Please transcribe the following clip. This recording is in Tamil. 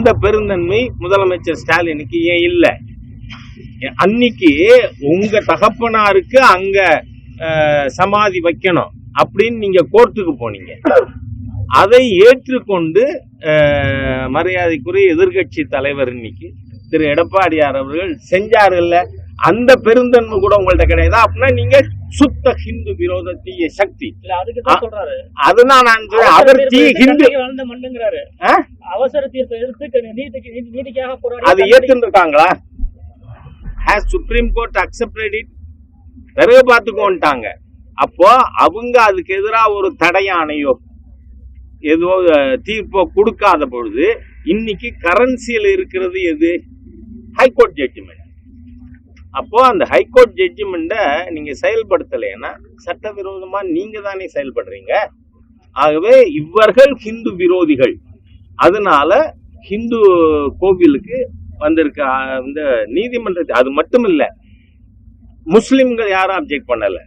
அந்த பெருந்தன்மை முதலமைச்சர் ஸ்டாலினுக்கு ஏன் இல்ல? அன்னைக்கு உங்க தகப்பனாருக்கு அங்க அஹ், சமாதி வைக்கணும் அப்படின்னு நீங்க கோர்ட்டுக்கு போனீங்க. அதை ஏற்றுக்கொண்டு அஹ், மரியாதைக்குரிய எதிர்க்கட்சி தலைவர் இன்னைக்கு திரு. எடப்பாடியார் அவர்கள் செஞ்சார் இல்லை அந்த பெருந்தன்மை கூட உங்கள்ட்ட கிடையாது? அப்படின்னா நீங்க சுத்த ஹிந்து விரோத தீய சக்தி. அதுதான் நான். அவர் அவசர தீ தீர்ப்பு ஹிந்து? அவசர தீர்ப்பை எதிர்த்து அது has supreme court accepted it பிறகு பார்த்துக்கோன்ட்டாங்க. அப்போ அவங்க அதுக்கு எதிராக ஒரு தடையானையோ அஹ், தீர்ப்போ கொடுக்காத பொழுது இன்னைக்கு கரன்சியில் இருக்கிறது எது? ஹைகோர்ட் ஜட்ஜ்மெண்ட் அப்போ அந்த ஹைகோர்ட் ஜட்ஜ்மெண்ட்டை நீங்க செயல்படுத்தலைன்னா சட்டவிரோதமா நீங்க தானே செயல்படுறீங்க. ஆகவே இவர்கள் ஹிந்து விரோதிகள். அதனால ஹிந்து கோவிலுக்கு வந்திருக்க இந்த நீதிமன்றத்தை அது மட்டும் இல்லை முஸ்லிம்கள் யாரும் அப்ஜெக்ட் பண்ணலை.